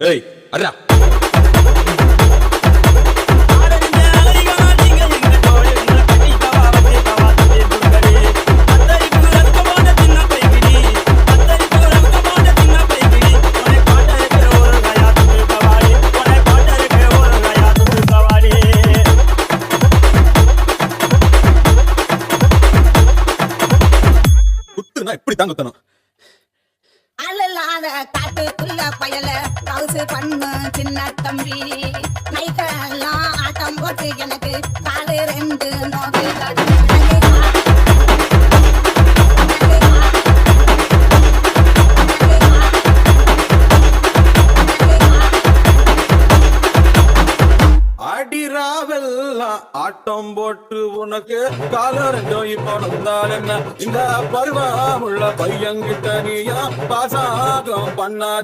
ஏய் அடா இப்படி தான் குத்தணும். அல்லாத காட்டுக்குள்ள பயல கவுசு பண்ணு சின்ன தம்பி. நைட்டெல்லாம் ஆட்டம் போட்டு எனக்கு காலு ரெண்டு நோக்கு. அடிராவெல்லாம் ஆட்டம் போட்டு உனக்கு காலம் ரெண்டும் இப்போ வந்தால் என்ன? இந்த பருவமுள்ள பையன்கிட்ட நீயா? பாசாகம் பண்ணா